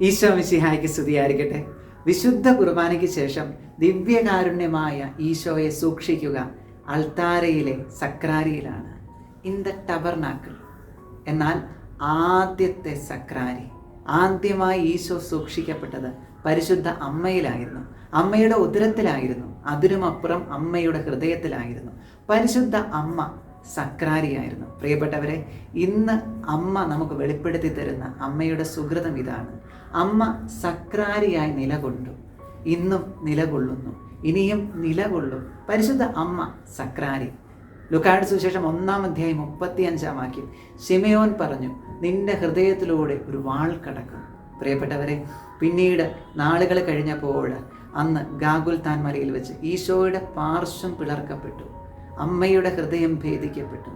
ഈശോ മിശിഹായ്ക്ക് സ്തുതിയായിരിക്കട്ടെ. വിശുദ്ധ കുർബാനയ്ക്ക് ശേഷം ദിവ്യകാരുണ്യമായ ഈശോയെ സൂക്ഷിക്കുക അൾത്താരയിലെ സക്രാരിയിലാണ്. ഇൻ ദ ടബർനാക്കിൾ എന്നാൽ ആദ്യത്തെ സക്രാരി ആദ്യമായി ഈശോ സൂക്ഷിക്കപ്പെട്ടത് പരിശുദ്ധ അമ്മയിലായിരുന്നു. അമ്മയുടെ ഉദരത്തിലായിരുന്നു. അതിനുമപ്പുറം അമ്മയുടെ ഹൃദയത്തിലായിരുന്നു. പരിശുദ്ധ അമ്മ സക്രാരിയായിരുന്നു. പ്രിയപ്പെട്ടവരെ ഇന്ന് അമ്മ നമുക്ക് വെളിപ്പെടുത്തി തരുന്ന അമ്മയുടെ സുഹൃതം ഇതാണ്. അമ്മ സക്രാരിയായി നിലകൊണ്ടു. ഇന്നും നിലകൊള്ളുന്നു. ഇനിയും നിലകൊള്ളും. പരിശുദ്ധ അമ്മ സക്രാരി. ലുക്കായുടെ സുശേഷം ഒന്നാം അധ്യായം മുപ്പത്തിയഞ്ചാം വാക്യം. ഷിമയോൻ പറഞ്ഞു നിന്റെ ഹൃദയത്തിലൂടെ ഒരു വാൾ കടക്കും. പ്രിയപ്പെട്ടവരെ പിന്നീട് നാളുകൾ കഴിഞ്ഞപ്പോൾ അന്ന് ഗാഗുൽ താൻമലയിൽ വെച്ച് ഈശോയുടെ പാർശ്വം പിളർക്കപ്പെട്ടു. അമ്മയുടെ ഹൃദയം ഭേദിക്കപ്പെട്ടു.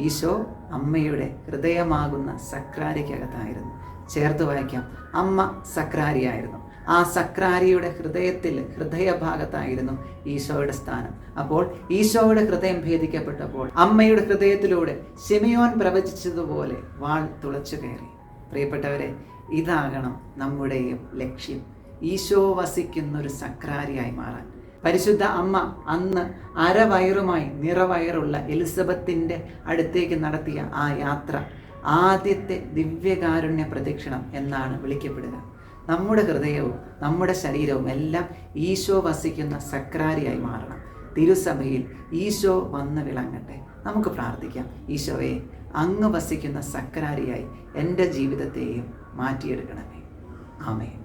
ഈശോ അമ്മയുടെ ഹൃദയമാകുന്ന സക്രാരിക്കകത്തായിരുന്നു. ചേർത്ത് വായിക്കാം. അമ്മ സക്രാരിയായിരുന്നു. ആ സക്രാരിയുടെ ഹൃദയത്തിൽ ഹൃദയഭാഗത്തായിരുന്നു ഈശോയുടെ സ്ഥാനം. അപ്പോൾ ഈശോയുടെ ഹൃദയം ഭേദിക്കപ്പെട്ടപ്പോൾ അമ്മയുടെ ഹൃദയത്തിലൂടെ ശിമയോൻ പ്രവചിച്ചതുപോലെ വാൾ തുളച്ചു കയറി. പ്രിയപ്പെട്ടവരെ ഇതാകണം നമ്മുടെയും ലക്ഷ്യം. ഈശോ വസിക്കുന്നൊരു സക്രാരിയായി മാറാൻ. പരിശുദ്ധ അമ്മ അന്ന് അരവയറുമായി നിറവയറുള്ള എലിസബത്തിന്റെ അടുത്തേക്ക് നടത്തിയ ആ യാത്ര ആദ്യത്തെ ദിവ്യകാരുണ്യ പ്രദക്ഷിണം എന്നാണ് വിളിക്കപ്പെടുക. നമ്മുടെ ഹൃദയവും നമ്മുടെ ശരീരവും എല്ലാം ഈശോ വസിക്കുന്ന സക്രാരിയായി മാറണം. തിരുസഭയിൽ ഈശോ വന്ന് വിളങ്ങട്ടെ. നമുക്ക് പ്രാർത്ഥിക്കാം. ഈശോയെ അങ്ങ് വസിക്കുന്ന സക്രാരിയായി എന്റെ ജീവിതത്തെയും മാറ്റിയെടുക്കണമേ. ആമേ